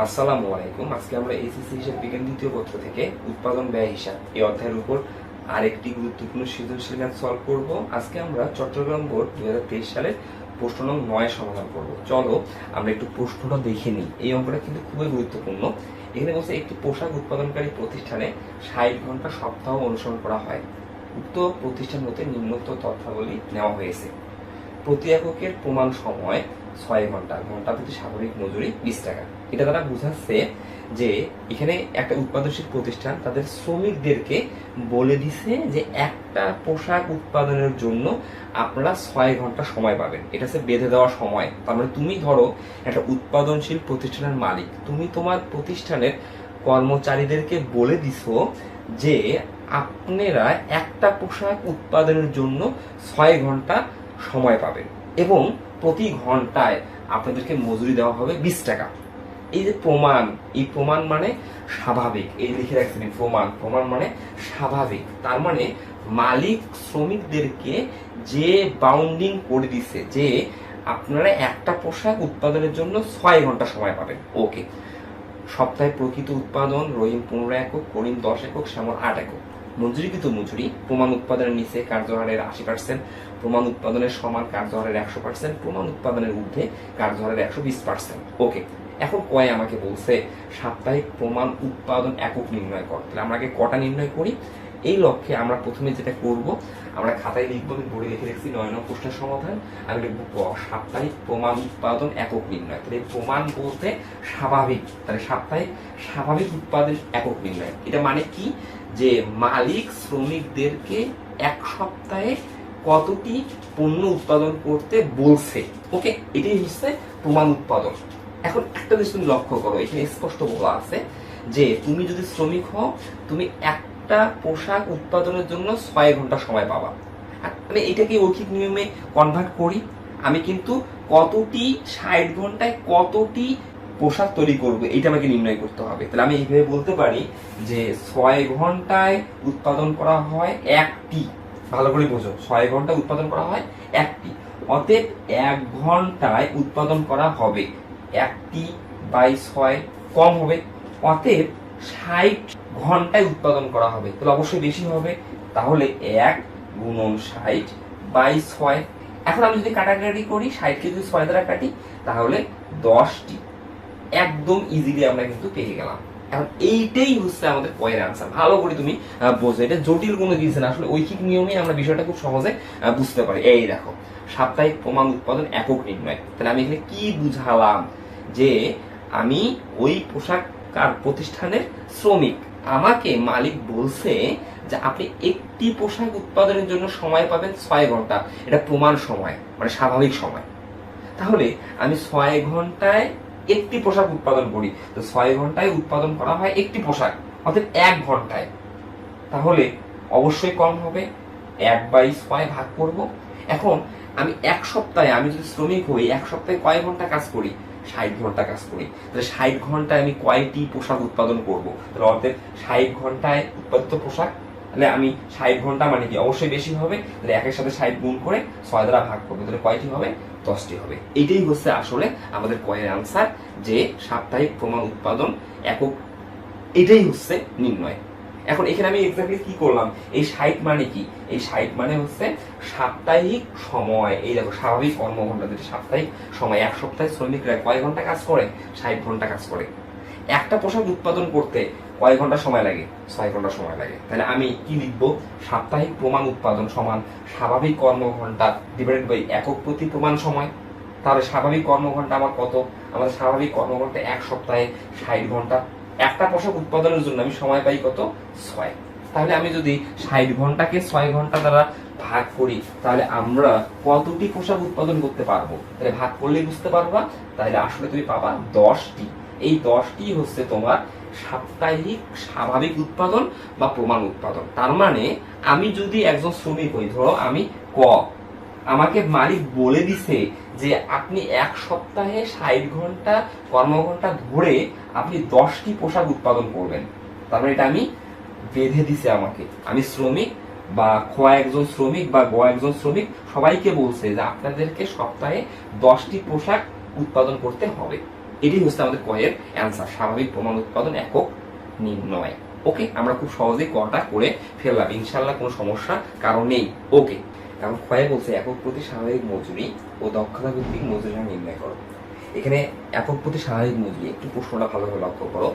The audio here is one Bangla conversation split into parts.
আসসালামু আলাইকুম। আজকে আমরা এসএসসি হিসাব বিজ্ঞান দ্বিতীয় পত্র থেকে উৎপাদন ব্যয় হিসাব এই অধ্যায়ের উপর আরেকটি গুরুত্বপূর্ণ সৃজনশীল গান সলভ করব। আজকে আমরা চট্টগ্রাম বোর্ড দুই হাজার তেইশ সালের প্রশ্ন নং নয় সমাধান করব। চলো আমরা একটু প্রশ্নটা দেখে নিই। এই অঙ্কটা কিন্তু খুবই গুরুত্বপূর্ণ। এখানে বলছে, একটি পোশাক উৎপাদনকারী প্রতিষ্ঠানে ষাট ঘণ্টা সপ্তাহ অনুসরণ করা হয়। উক্ত প্রতিষ্ঠান হতে নিম্নোক্ত তথ্যাবলী নেওয়া হয়েছে। প্রতি এককের প্রমাণ সময় ছয় ঘণ্টা। ঘণ্টা প্রতি স্বাভাবিক মজুরি বিশ টাকা। এটা তারা বুঝাচ্ছে যে এখানে একটা উৎপাদনশীল প্রতিষ্ঠান তাদের শ্রমিকদেরকে বলে দিছে যে একটা পোশাক উৎপাদনের জন্য আপনারা ছয় ঘণ্টা সময় পাবেন। এটা হচ্ছে বেঁধে দেওয়া সময়। তার মানে তুমি ধরো একটা উৎপাদনশীল প্রতিষ্ঠানের মালিক, তুমি তোমার প্রতিষ্ঠানের কর্মচারীদেরকে বলে দিছো যে আপনারা একটা পোশাক উৎপাদনের জন্য ছয় ঘণ্টা সময় পাবেন এবং প্রতি ঘন্টায় আপনাদেরকে মজুরি দেওয়া হবে বিশ টাকা। এই যে প্রমাণ, এই প্রমাণ মানে স্বাভাবিক। এই লিখে রাখছেন প্রমাণ প্রমাণ মানে স্বাভাবিক। তার মানে মালিক শ্রমিকদেরকে যে বাউন্ডিং করে দিছে, যে আপনারা একটা পোশাক উৎপাদনের জন্য ছয় ঘণ্টা সময় পাবেন। ওকে। সপ্তাহে প্রকৃত উৎপাদন, রহিম পনেরো একক, করিম দশ একক, শ্যামল আট একক। মঞ্জুরিকৃত মজুরি প্রমাণ উৎপাদনের নিচে কার্যহারের আশি পার্সেন্ট প্রমাণ উৎপাদনের সমান কার্যহারের একশো পার্সেন্ট প্রমাণ উৎপাদনের ঊর্ধ্বে কার্যহারের একশো বিশ পার্সেন্ট ওকে। এখন কয় আমাকে বলছে, সাপ্তাহিক প্রমাণ উৎপাদন একক নির্ণয় কর। তাহলে আমরা আগে কটা নির্ণয় করি? এই লক্ষ্যে আমরা প্রথমে যেটা করব, আমরা খাতায় লিখব, আমি বোর্ডে লিখে রেখেছি নয় নং প্রশ্নের সমাধান, আমি লিখব ক, সাপ্তাহিক প্রমাণ উৎপাদন একক নির্ণয়। তাহলে প্রমাণ বলতে স্বাভাবিক, তাহলে সাপ্তাহিক, স্বাভাবিক উৎপাদন একক নির্ণয়। এটা মানে কি? যে মালিক শ্রমিকদেরকে এক সপ্তাহে কতটি পণ্য উৎপাদন করতে বলছে? ওকে, এটাই হচ্ছে প্রমাণ উৎপাদন। এখন একটা জিনিস তুমি লক্ষ্য করো, এখানে স্পষ্ট বলা আছে যে তুমি যদি শ্রমিক হও, তুমি একটা পোশাক উৎপাদনের জন্য ছয় ঘণ্টা সময় পাবা। আমি এটাকে ঐকিক নিয়মে কনভার্ট করি। আমি কিন্তু কতটি ষাট ঘন্টায় কতটি পোশাক তৈরি করব এটা আমাকে নির্ণয় করতে হবে। তাহলে আমি এইভাবে বলতে পারি যে ছয় ঘন্টায় উৎপাদন করা হয় একটি। ভালো করে বোঝো, ছয় ঘণ্টা উৎপাদন করা হয় একটি। অতএব এক ঘন্টায় উৎপাদন করা হবে। একটি বাই ছয় কম হবে। অতএব ষাট ঘন্টায় উৎপাদন করা হবে। তাহলে অবশ্যই বেশি হবে। তাহলে এক গুণন ষাট বাই ছয়। এখন আমি যদি কাটাকাটি করি ষাটকে যদি ছয় দ্বারা কাটি, তাহলে দশটি। একদম ইজিলি আমরা কিন্তু পেয়ে গেলাম। এখন এইটাই হচ্ছে আমাদের পয়ের আনসার ভালো করে তুমি বোঝো। এটা জটিল কোনো জিনিস না আসলে ঐকিক নিয়মে আমরা বিষয়টা খুব সহজে বুঝতে পারি। এই দেখো, সাপ্তাহিক প্রমাণ উৎপাদন একক নির্ণয়। তাহলে আমি এখানে কি বুঝালাম? যে আমি ওই পোশাক কার প্রতিষ্ঠানের শ্রমিক। আমাকে মালিক বলছে যে আপনি একটি পোশাক উৎপাদনের জন্য সময় পাবেন ছয় ঘণ্টা। এটা প্রমাণ সময় মানে স্বাভাবিক সময়। তাহলে আমি ছয় ঘন্টায় একটি পোশাক উৎপাদন করি। তো ছয় ঘন্টায় উৎপাদন করা হয় একটি পোশাক, অর্থাৎ এক ঘন্টায়। তাহলে অবশ্যই কম হবে, এক বাই ছয় ভাগ করব। এখন আমি এক সপ্তাহে, আমি যদি শ্রমিক হই, এক সপ্তাহে কয় ঘণ্টা কাজ করি? ষাট ঘণ্টা কাজ করি। তাহলে ষাট ঘন্টায় আমি কয়টি পোশাক উৎপাদন করব? তাহলে অর্থাৎ ষাট ঘন্টায় উৎপাদিত পোশাক, তাহলে আমি ষাট ঘণ্টা মানে কি? অবশ্যই বেশি হবে, তাহলে একের সাথে ষাট গুণ করে ছয় দ্বারা ভাগ করব, তাহলে কয়টি হবে? দশটি হবে। এটাই হচ্ছে আসলে আমাদের কয়ের আনসার যে সাপ্তাহিক প্রমাণ উৎপাদন একক, এটাই হচ্ছে নির্ণয়। এখন এখানে আমি এক্স্যাক্টলি কি করলাম? এই ষাট মানে কি? এই ষাট মানে হচ্ছে সাপ্তাহিক সময়। এই দেখো, স্বাভাবিক কর্মঘন্টা যেটা, সাপ্তাহিক সময়। এক সপ্তাহে শ্রমিকরা কয় ঘণ্টা কাজ করে? ষাট ঘণ্টা কাজ করে। একটা পোশাক উৎপাদন করতে কয় ঘণ্টা সময় লাগে? ছয় ঘণ্টা সময় লাগে। তাহলে আমি কি লিখব? সাপ্তাহিক প্রমাণ উৎপাদন সমান স্বাভাবিক কর্মঘন্টা ডিভাইডেড বাই একক প্রতি প্রমাণ সময়। তাহলে স্বাভাবিক কর্মঘন্টা আমার কত? আমাদের স্বাভাবিক কর্মঘন্টা এক সপ্তাহে ষাট ঘণ্টা। একটা পোশাক উৎপাদনের জন্য আমি সময় পাই কত? ছয়। তাহলে আমি যদি ষাট ঘন্টাকে ছয় ঘণ্টা দ্বারা ভাগ করি, তাহলে আমরা কতটি পোশাক উৎপাদন করতে পারব? তাহলে ভাগ করলেই বুঝতে পারবা? তাহলে আসলে তুমি পাবা দশটি। এই দশটি হচ্ছে তোমার সাপ্তাহিক স্বাভাবিক উৎপাদন বা প্রমাণ উৎপাদন। তার মানে আমি যদি একজন শ্রমিক হই, ধরো আমি ক আমাকে মালিক বলে দিছে যে আপনি এক সপ্তাহে ষাট ঘণ্টা কর্মঘন্টা ধরে আপনি দশটি পোশাক উৎপাদন করবেন। তার মানে এটা আমি বেঁধে দিছে আমাকে। আমি শ্রমিক বা খ একজন শ্রমিক বা গ একজন শ্রমিক সবাইকে বলছে যে আপনাদেরকে সপ্তাহে দশটি পোশাক উৎপাদন করতে হবে। এটি হচ্ছে আমাদের কয়ের অ্যান্সার। স্বাভাবিক প্রমাণ উৎপাদন একক নির্ণয় ওকে, আমরা খুব সহজেই কটা করে ফেললাম। ইনশাল্লাহ কোনো সমস্যা, কারণ নেই। ওকে। কারণ ক্ষয়ে বলছে একক প্রতি স্বাভাবিক মজুরি ও দক্ষতা ভিত্তিক মজুরি নির্ণয় করো। এখানে একক প্রতি স্বাভাবিক মজুরি একটু প্রশ্নটা ভালোভাবে লক্ষ্য করো।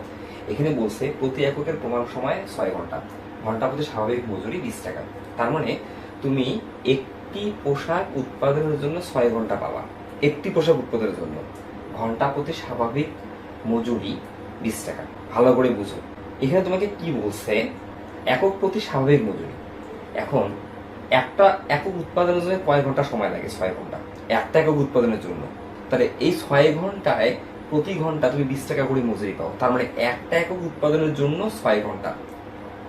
এখানে বলছে প্রতি এককের প্রমাণ সময় ছয় ঘণ্টা ঘণ্টা প্রতি স্বাভাবিক মজুরি বিশ টাকা। তার মানে তুমি একটি পোশাক উৎপাদনের জন্য ছয় ঘণ্টা পাবা। একটি পোশাক উৎপাদনের জন্য ঘণ্টা প্রতি স্বাভাবিক মজুরি বিশ টাকা। ভালো করে বুঝো। এখানে তোমাকে কি বলছে? একক প্রতি স্বাভাবিক মজুরি। এখন একটা একক উৎপাদনের জন্য কয় ঘণ্টা সময় লাগে, ছয় ঘণ্টা। একটা একক উৎপাদনের জন্য। তাহলে এই ছয় ঘন্টায় প্রতি ঘণ্টা তুমি বিশ টাকা করে মজুরি পাও। তার মানে একটা একক উৎপাদনের জন্য ছয় ঘণ্টা।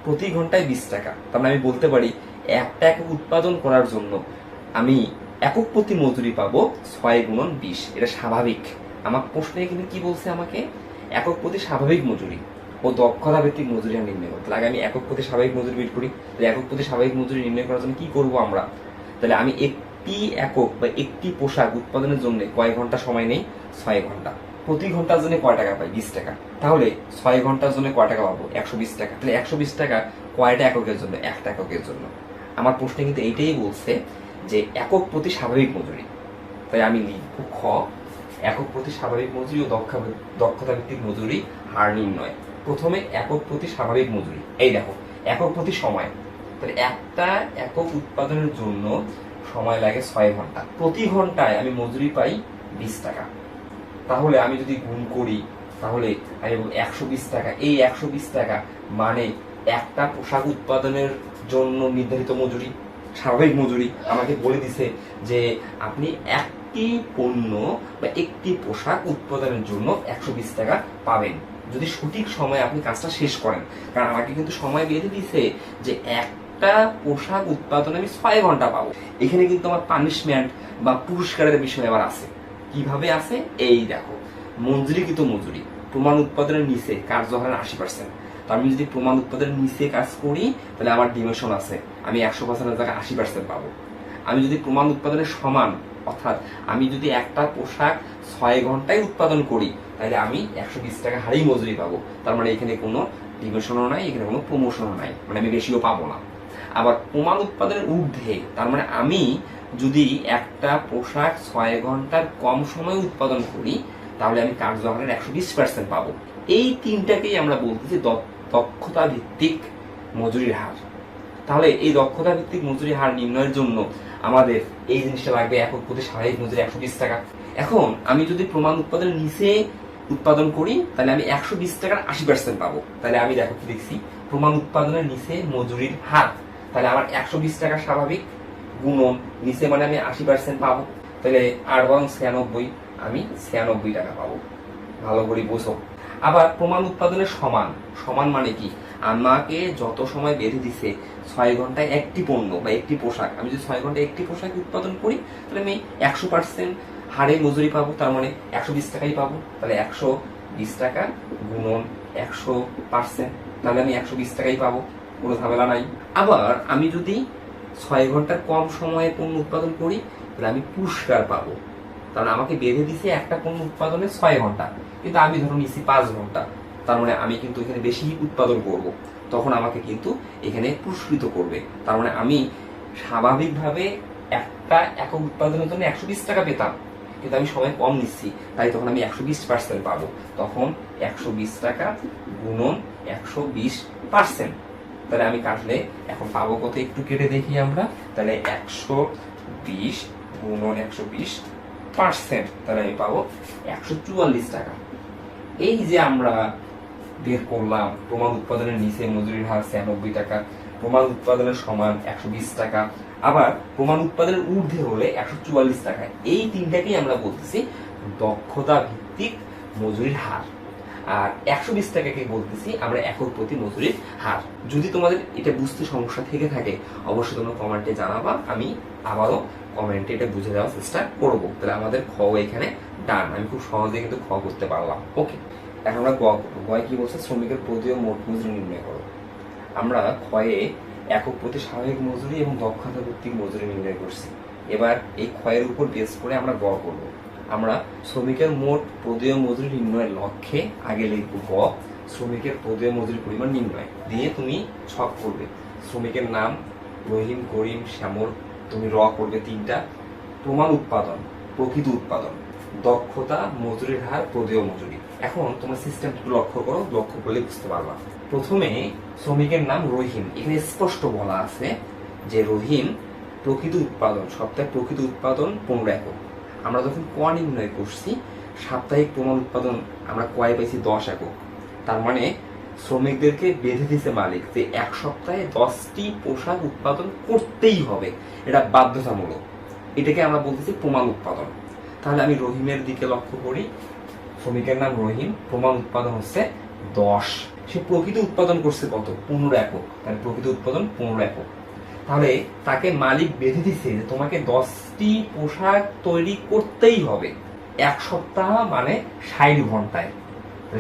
প্রতি ঘন্টায় বিশ টাকা। তার মানে আমি বলতে পারি, একটা একক উৎপাদন করার জন্য আমি একক প্রতি মজুরি পাবো ছয় গুণন বিশ। এটা স্বাভাবিক। আমার প্রশ্নে কিন্তু কি বলছে আমাকে? একক প্রতি স্বাভাবিক মজুরি। ও দক্ষতা ভিত্তিক মজুরি আমি নির্ণয় করতে। লাগে আমি একক প্রতি স্বাভাবিক মজুরি বের করি। তাহলে একক প্রতি স্বাভাবিক মজুরি নির্ণয় করার জন্য কি করব আমরা? তাহলে আমি একটি একক বা একটি পোশাক উৎপাদনের জন্য কয় ঘণ্টা সময় নেই? ছয় ঘণ্টা। প্রতি ঘণ্টার জন্য কয় টাকা পাই? বিশ টাকা। তাহলে ছয় ঘণ্টার জন্য কয় টাকা পাবো? একশো বিশ টাকা। তাহলে একশো বিশ টাকা কয়টা এককের জন্য? একটা এককের জন্য। আমার প্রশ্নে কিন্তু এইটাই বলছে যে একক প্রতি স্বাভাবিক মজুরি। তাই আমি লিখব খ, একক প্রতি স্বাভাবিক মজুরি ও দক্ষা দক্ষতা ভিত্তিক মজুরি হার নির্ণয়। প্রথমে একক প্রতি স্বাভাবিক মজুরি। এই দেখো, একক প্রতি সময়। তাহলে একটা একক উৎপাদনের জন্য সময় লাগে ছয় ঘণ্টা। প্রতি ঘন্টায় আমি মজুরি পাই বিশ টাকা। তাহলে আমি যদি গুণ করি, তাহলে আমি একশো বিশ টাকা। এই একশো বিশ টাকা মানে একটা পোশাক উৎপাদনের জন্য নির্ধারিত মজুরি, স্বাভাবিক মজুরি। আমাকে বলে দিছে যে আপনি একটি পণ্য বা একটি পোশাক উৎপাদনের জন্য একশো বিশ টাকা পাবেন। যদি সঠিক সময়ে আপনি কাজটা শেষ করেন। কারণ আমাকে কিন্তু সময় বেঁধে দিছে যে একটা পোশাক উৎপাদনে আমি ছয় ঘণ্টা পাবো। এখানে কিন্তু আমার পানিশমেন্ট বা পুরস্কারের বিষয় আবার আছে। কীভাবে আছে? এই দেখো। মঞ্জুরিকৃত মজুরি। প্রমাণ উৎপাদনের নিচে কার্যহারের আশি পার্সেন্ট আমি যদি প্রমাণ উৎপাদনের নিচে কাজ করি, তাহলে আমার ডিমেশন আছে। আমি একশো পার্সেন্টের জায়গায় আশি পার্সেন্ট পাবো। আমি যদি প্রমাণ উৎপাদনের সমান অর্থাৎ আমি যদি একটা পোশাক ছয় ঘন্টায় উৎপাদন করি, তাহলে আমি একশো বিশ টাকা হারেই মজুরি পাবো। তার মানে এখানে কোনো ডিমেশনও নাই, এখানে কোনো প্রমোশনও নাই। মানে আমি বেশিও পাবো না। আবার প্রমাণ উৎপাদনের ঊর্ধ্বে, তার মানে আমি যদি একটা পোশাক ছয় ঘণ্টার কম সময় উৎপাদন করি, তাহলে আমি কার্যহারের একশো বিশ পার্সেন্ট পাবো। এই তিনটাকেই আমরা বলতেছি দক্ষতা ভিত্তিক মজুরির হার। তাহলে এই দক্ষতা ভিত্তিক মজুরি হার নির্ণয়ের জন্য আমাদের এই জিনিসটা লাগবে একক প্রতি স্বাভাবিক মজুরি একশো বিশ টাকা। এখন আমি যদি প্রমাণ উৎপাদনের নিচে উৎপাদন করি, তাহলে আমি একশো বিশ টাকার আশি পার্সেন্ট পাবো। তাহলে আমি দেখো দেখছি, প্রমাণ উৎপাদনের নিচে মজুরির হার। তাহলে আমার একশো বিশ টাকা স্বাভাবিক গুণন, নিচে মানে আমি আশি পার্সেন্ট পাবো। তাহলে আট বরং ছিয়ানব্বই, আমি ছিয়ানব্বই টাকা পাবো। ভালো করে বোঝো। আবার প্রমাণ উৎপাদনের সমান। সমান মানে কি? আমাকে যত সময় বেঁধে দিছে, ছয় ঘন্টায় একটি পণ্য বা একটি পোশাক, আমি যদি ছয় ঘন্টায় একটি পোশাক উৎপাদন করি, তাহলে আমি একশো পার্সেন্ট হারে মজুরি পাবো, তার মানে একশো বিশ টাকাই পাবো, তাহলে একশো বিশ টাকা গুণন একশো পার্সেন্ট তাহলে আমি একশো বিশ টাকাই পাবো, কোনো ঝামেলা নাই। আবার আমি যদি ছয় ঘণ্টার কম সময়ে পণ্য উৎপাদন করি, তাহলে আমি পুরস্কার পাবো। কারণ আমাকে বেঁধে দিছে একটা পণ্য উৎপাদনে ছয় ঘণ্টা, কিন্তু আমি ধরুন নিচ্ছি পাঁচ ঘণ্টা তার মানে আমি কিন্তু এখানে বেশি উৎপাদন করব। তখন আমাকে কিন্তু এখানে পুরস্কৃত করবে। তার মানে আমি স্বাভাবিকভাবে একটা একক উৎপাদনের জন্য একশো বিশ টাকা পেতাম। কিন্তু আমি সময় কম নিচ্ছি। তাই তখন আমি একশো বিশ পার্সেন্ট পাবো। তখন একশো বিশ টাকা গুণন একশো বিশ পার্সেন্ট তাহলে আমি কাটলে এখন পাবো কত? একটু কেটে দেখি আমরা। তাহলে একশো বিশ গুণন একশো বিশ পার্সেন্ট তাহলে আমি পাবো একশো চুয়াল্লিশ টাকা। এই যে আমরা বের করলাম। প্রমাণ উৎপাদনের নিচে মজুরির হার ছিয়ানব্বই টাকা, প্রমাণ উৎপাদনের সমান একশো বিশ টাকা। আবার প্রমাণ উৎপাদনের ঊর্ধ্বে হলে একশো চুয়াল্লিশ টাকা। এই তিনটাকেই আমরা বলতেছি দক্ষতা ভিত্তিক মজুরির হার। আর একশো বিশ টাকাকে বলতেছি আমরা একক প্রতি মজুরির হার। যদি তোমাদের এটা বুঝতে সমস্যা থেকে থাকে, অবশ্যই তোমরা কমেন্টে জানাবা। আমি আবারও কমেন্টে এটা বুঝে দেওয়ার চেষ্টা করব। তাহলে আমাদের খ এখানে ডান আমি খুব সহজে কিন্তু খ করতে পারলাম। ওকে এখন আমরা গ করব গয় কি বলছে? শ্রমিকের প্রতি মোট মজুরি নির্ণয় করো। আমরা ক্ষয়ে একক প্রতি স্বাভাবিক মজুরি এবং দক্ষতা ভিত্তিক মজুরি নির্ণয় করছি। এবার এই ক্ষয়ের উপর বেস করে আমরা গ করব। আমরা শ্রমিকের মোট প্রদেয় মজুরি নির্ণয়ের লক্ষ্যে আগে লিখব গ, শ্রমিকের প্রদেয় মজুরি পরিমাণ নির্ণয়। দিয়ে তুমি ছক করবে। শ্রমিকের নাম, রহিম, করিম, শ্যামল, তুমি র করবে তিনটা। প্রমাণ উৎপাদন, প্রকৃত উৎপাদন। দক্ষতা, মজুরির হার পদীয় মজুরি। এখন তোমার সিস্টেমটা একটু লক্ষ্য করো, লক্ষ্য করলে বুঝতে পারবা। প্রথমে শ্রমিকের নাম রহিম। এখানে স্পষ্ট বলা আছে যে রহিম প্রকৃত উৎপাদন, সপ্তাহে প্রকৃত উৎপাদন পনেরো একক। আমরা যখন ক নির্ণয় করছি, সাপ্তাহিক প্রমাণ উৎপাদন আমরা কয় পাইছি দশ একক। তার মানে শ্রমিকদেরকে বেঁধে দিছে মালিক যে এক সপ্তাহে দশটি পোশাক উৎপাদন করতেই হবে। এটা বাধ্যতামূলক। এটাকে আমরা বলতেছি প্রমাণ উৎপাদন। তাহলে আমি রহিমের দিকে লক্ষ্য করি। শ্রমিকের নাম রহিম, প্রমাণ উৎপাদন হচ্ছে দশ। সে প্রকৃত উৎপাদন করছে কত? পনেরো একক। তাহলে প্রকৃত উৎপাদন পনেরো একক। তাহলে তাকে মালিক বেঁধে দিছে যে তোমাকে দশটি পোশাক তৈরি করতেই হবে। এক সপ্তাহ মানে ষাট ঘন্টায়।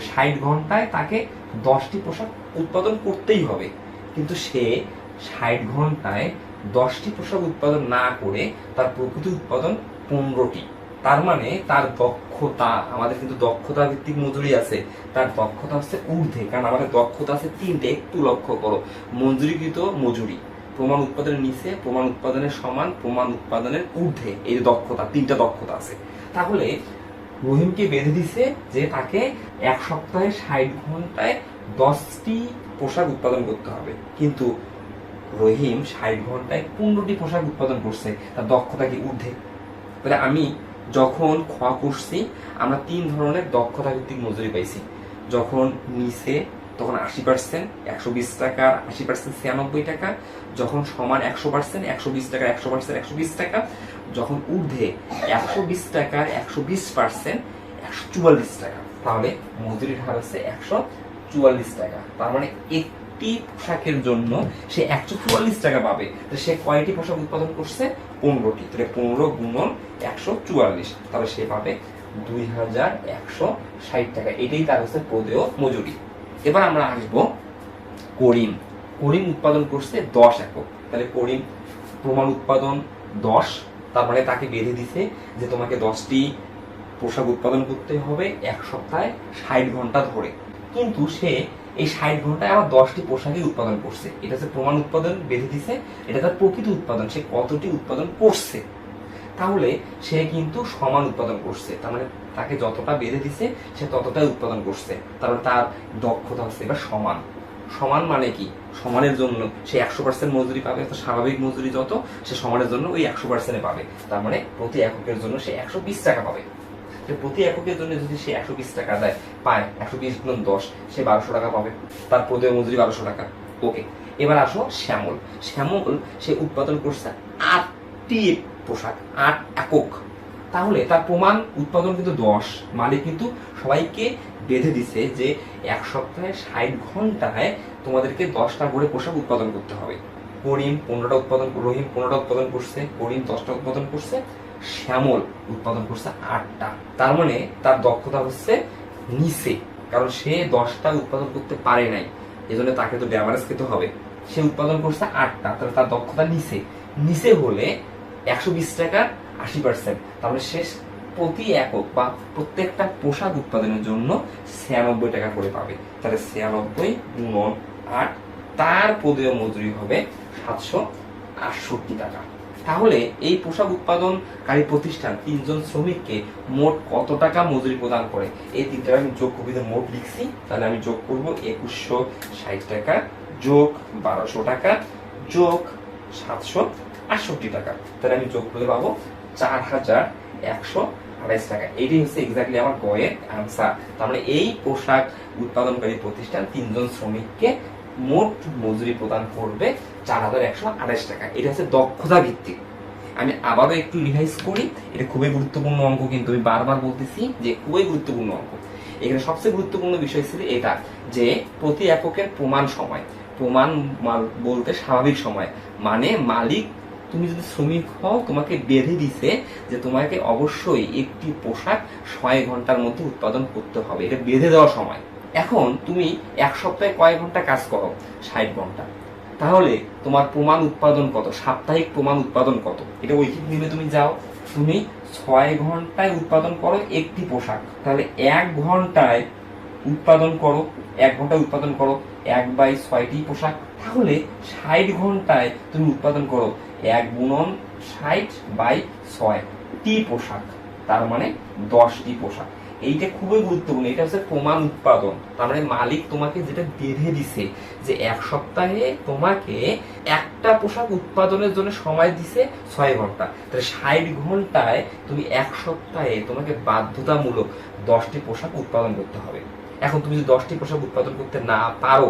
ষাট ঘন্টায় তাকে দশটি পোশাক উৎপাদন করতেই হবে। কিন্তু সে ষাট ঘন্টায় দশটি পোশাক উৎপাদন না করে তার প্রকৃত উৎপাদন পনেরোটি। তার মানে তার দক্ষতা, আমাদের কিন্তু দক্ষতা ভিত্তিক মজুরি আছে। তার দক্ষতা হচ্ছে ঊর্ধ্বে, কারণ আমাদের দক্ষতা আছে তিনটে, একটু লক্ষ্য করো। মঞ্জুরিকৃত মজুরি, প্রমাণ উৎপাদনের নিচে, প্রমাণ উৎপাদনের সমান, প্রমাণ উৎপাদনের ঊর্ধ্বে, এই যে দক্ষতা, তিনটা দক্ষতা আছে। তাহলে রহিমকে বেঁধে দিছে যে তাকে এক সপ্তাহে ষাট ঘন্টায় দশটি পোশাক উৎপাদন করতে হবে। কিন্তু রহিম ষাট ঘন্টায় পনেরোটি পোশাক উৎপাদন করছে, তার দক্ষতা কি ঊর্ধ্বে? তাহলে আমি যখন খ করছি আমরা তিন ধরনের দক্ষতা ভিত্তিক মজুরি পাইছি। যখন নিচে, তখন আশি পার্সেন্ট একশো বিশ টাকা, আশি পার্সেন্ট ছিয়ানব্বই টাকা, যখন সমান একশো পার্সেন্ট একশো বিশ টাকা, একশো পার্সেন্ট একশো বিশ টাকা, যখন ঊর্ধ্বে একশো বিশ টাকার একশো বিশ পার্সেন্ট একশো চুয়াল্লিশ টাকা। তাহলে মজুরির হার হচ্ছে একশো চুয়াল্লিশ টাকা। তার মানে একটি পোশাকের জন্য সে একশো চুয়াল্লিশ টাকা পাবে। সে কয়টি পোশাক উৎপাদন করছে? পনেরোটি। তাহলে পনেরো গুণন একশো চুয়াল্লিশ। তাহলে সে পাবে দুই হাজার একশো ষাট টাকা। এটাই তার হচ্ছে পদেয় মজুরি। এবার আমরা আসব করিম। করিম উৎপাদন করছে দশ একক। তাহলে করিম, প্রমাণ উৎপাদন দশ। তার মানে তাকে বেঁধে দিছে যে তোমাকে দশটি পোশাক উৎপাদন করতে হবে এক সপ্তাহে ষাট ঘণ্টা ধরে। কিন্তু সে এই ষাট ঘন্টায় আবার দশটি পোশাকই উৎপাদন করছে। এটা হচ্ছে প্রমাণ উৎপাদন বেঁধে দিছে, এটা তার প্রকৃত উৎপাদন, সে কতটি উৎপাদন করছে। তাহলে সে কিন্তু সমান উৎপাদন করছে, তার মানে তাকে যতটা বেঁধে দিছে, সে ততটাই উৎপাদন করছে, তার মানে তার দক্ষতা হচ্ছে এবার সমান। সমান মানে কি? সমানের জন্য সে একশো পার্সেন্ট মজুরি পাবে তো স্বাভাবিক মজুরি যত, সে সমানের জন্য ওই একশো পার্সেন্টে পাবে, তার মানে প্রতি এককের জন্য সে একশো বিশ টাকা পাবে। প্রতি এককের জন্য যদি সে একশো বিশ টাকা দেয়, পায় একশো বিশ গুণ দশ, সে বারোশো টাকা পাবে। তার প্রতি মজুরি বারোশো টাকা। ওকে, এবার আসো শ্যামল। শ্যামল, সে উৎপাদন করছে আটটি পোশাক, আট একক। তাহলে তার প্রমাণ, উৎপাদন কিন্তু দশ। মালিক কিন্তু সবাইকে বেঁধে দিছে যে এক সপ্তাহে ষাট ঘন্টায় তোমাদেরকে দশটা করে পোশাক উৎপাদন করতে হবে। করিম পনেরোটা উৎপাদন, রহিম পনেরোটা উৎপাদন করছে, করিম দশটা উৎপাদন করছে। শ্যামল উৎপাদন করছে আটটা। তার মানে তার দক্ষতা হচ্ছে নিচে, কারণ সে দশটা উৎপাদন করতে পারে নাই। এজন্য তাকে তো ড্যামারেজ খেতে হবে। সে উৎপাদন করছে আটটা, তাহলে তার দক্ষতা নিচে। নিচে হলে একশো বিশ টাকা আশি পার্সেন্ট তাহলে শেষ প্রতি একক বা প্রত্যেকটা পোশাক উৎপাদনের জন্য ছিয়ানব্বই টাকা করে পাবে। তাহলে ছিয়ানব্বই গুণন আট, তার পদীয় মজুরি হবে সাতশো আটষট্টি টাকা। তাহলে এই পোশাক উৎপাদনকারী প্রতিষ্ঠান তিনজন শ্রমিককে মোট কত টাকা মজুরি প্রদান করে? এই তিনটা আমি যোগ কবিতে মোট লিখছি, তাহলে আমি যোগ করব একুশশো ষাট টাকা যোগ বারোশো টাকা যোগ সাতশো আটষট্টি টাকা। তাহলে আমি যোগ করে পাবো চার হাজার একশো আড়াইশ টাকা। এটাই হচ্ছে এক্স্যাক্টলি আমার গয়ের আনসার তার মানে এই পোশাক উৎপাদনকারী প্রতিষ্ঠান তিনজন শ্রমিককে মোট মজুরি প্রদান করবে চার হাজার একশো আড়াইশ টাকা। এটা হচ্ছে দক্ষতা ভিত্তিক। আমি আবারও একটু রিভাইজ করি, এটা খুবই গুরুত্বপূর্ণ অঙ্ক কিন্তু আমি বারবার বলতেছি যে খুবই গুরুত্বপূর্ণ অঙ্ক। এখানে সবচেয়ে গুরুত্বপূর্ণ বিষয় ছিল এটা যে প্রতি এককের প্রমাণ সময়, প্রমাণ বলতে স্বাভাবিক সময়। মানে মালিক, তুমি যদি শ্রমিক হও, তোমাকে বেঁধে দিছে যে তোমাকে অবশ্যই একটি পোশাক ছয় ঘণ্টার মধ্যে উৎপাদন করতে হবে। এটা বেঁধে দেওয়া সময়। এখন তুমি এক সপ্তাহে কয় ঘণ্টা কাজ করো? ষাট ঘণ্টা। তাহলে তোমার প্রমাণ উৎপাদন কত? সাপ্তাহিক প্রমাণ উৎপাদন কত? এটা ঐকিক নিলে তুমি যাও। তুমি ছয় ঘন্টায় উৎপাদন করো একটি পোশাক। তাহলে এক ঘন্টায় উৎপাদন করো, এক ঘন্টায় উৎপাদন করো এক বাই ছয়টি পোশাক। তাহলে ষাট ঘন্টায় তুমি উৎপাদন করো এক গুণন ষাট বাই ছয় টি পোশাক। তার মানে দশটি পোশাক। এইটা খুবই গুরুত্বপূর্ণ, এটা হচ্ছে প্রমাণ উৎপাদন। তার মানে মালিক তোমাকে যেটা বেঁধে দিছে, যে এক সপ্তাহে তোমাকে একটা পোশাক উৎপাদনের জন্য সময় দিছে ছয় ঘণ্টা। তাহলে ষাট ঘন্টায় তুমি এক সপ্তাহে তোমাকে বাধ্যতামূলক দশটি পোশাক উৎপাদন করতে হবে। এখন তুমি যদি দশটি পোশাক উৎপাদন করতে না পারো,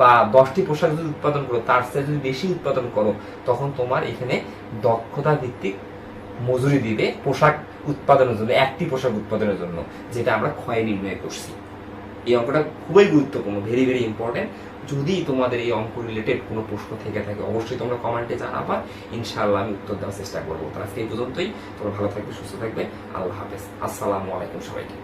বা দশটি পোশাক যদি উৎপাদন করো, তার চেয়ে যদি বেশি উৎপাদন করো, তখন তোমার এখানে দক্ষতা ভিত্তিক মজুরি দিবে পোশাক উৎপাদনের জন্য, একটি পোশাক উৎপাদনের জন্য, যেটা আমরা ক্ষয় নির্ণয় করছি। এই অঙ্কটা খুবই গুরুত্বপূর্ণ ভেরি ভেরি ইম্পর্টেন্ট যদি তোমাদের এই অঙ্ক রিলেটেড কোনো প্রশ্ন থেকে থাকে, অবশ্যই তোমরা কমেন্টে জানাবা। ইনশাল্লাহ আমি উত্তর দেওয়ার চেষ্টা করব। তো আজকে এই পর্যন্তই। তোমরা ভালো থাকবে, সুস্থ থাকবে। আল্লাহ হাফেজ। আসসালামু আলাইকুম সবাইকে।